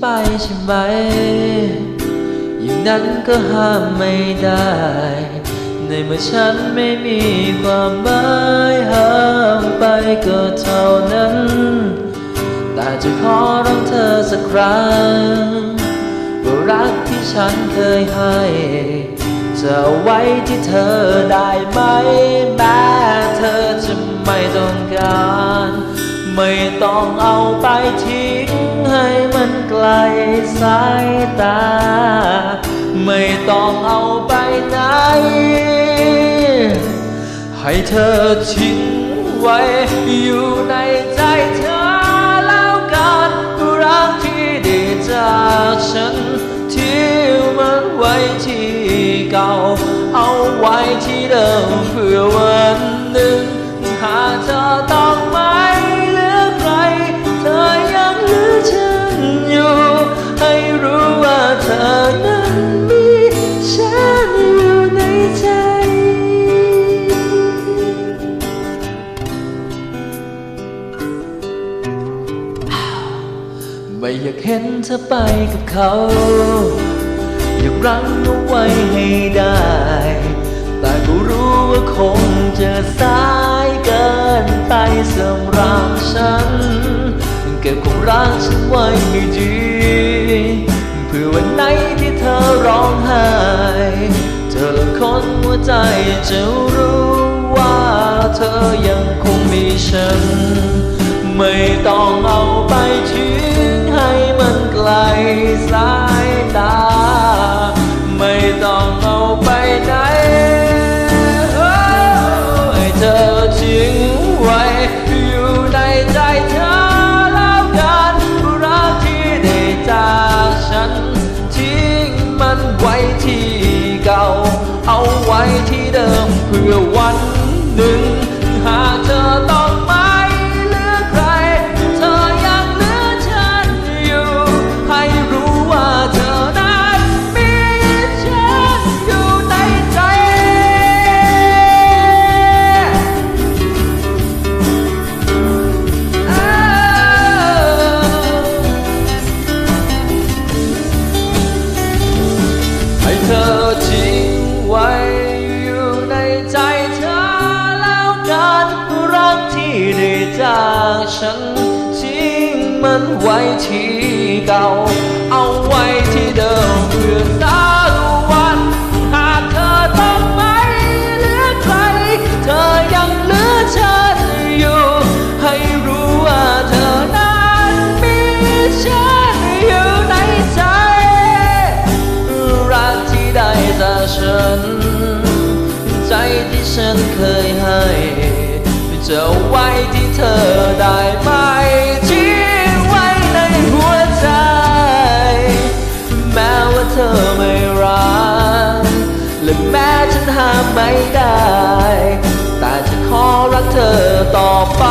ไปใช่ไหม อย่างนั้นก็ห้ามไม่ได้ ในเมื่อฉันไม่มีความหมายห้ามไปก็เท่านั้น แต่จะขอร้องเธอสักครั้งว่ารักที่ฉันเคยให้จะไว้ที่เธอได้ไหมแม้เธอจะไม่ต้องการ ไม่ต้องเอาไปทิ้ง ให้มันไกลสายตา ไม่ต้องเอาไปไหน ให้เธอทิ้งไว้อยู่ในใจเธอแล้วกันรักที่ด้จากฉันที่มันไว้ที่เก่า เอาไว้ที่เดิมเพื่อวัน ไม่อยากเห็นเธอไปกับเขา อยากรั้งเอาไว้ให้ได้ แต่ก็รู้ว่าคงจะสายเกินไปสำหรับฉัน เก็บความรักฉันไว้ให้ดีเพื่อวันไหนที่เธอร้องไห้ เธอละคนหัวใจจะรู้ว่าเธอยังคงมีฉัน ไม่ต้องเอาไปทิ้ง ไกลสายตา ไม่ต้องเอาไปไหนให้เธอทิ้งไว้อยู่ในใจเธอแล้วกันรักที่ได้จากฉัน ทิ้งมันไว้ที่เก่า เอาไว้ที่เดิมเพื่อวันหนึ่ง ฉันทิ้งมันไว้ที่เก่า เอาไว้ที่เดิมเพื่อสักวันหากเธอต้องไม่เหลือใคร เธอยังเหลือฉันอยู่ ให้รู้ว่าเธอนั้นมีฉันอยู่ในใจรักที่ได้จากฉัน ใจที่ฉันเคยให้ จะไว้ที่เธอได้ไหมทิ้งไว้ในหัวใจ แม้ว่าเธอไม่รักและแม้ฉันห้ามไม่ได้ แต่จะขอรักเธอต่อไป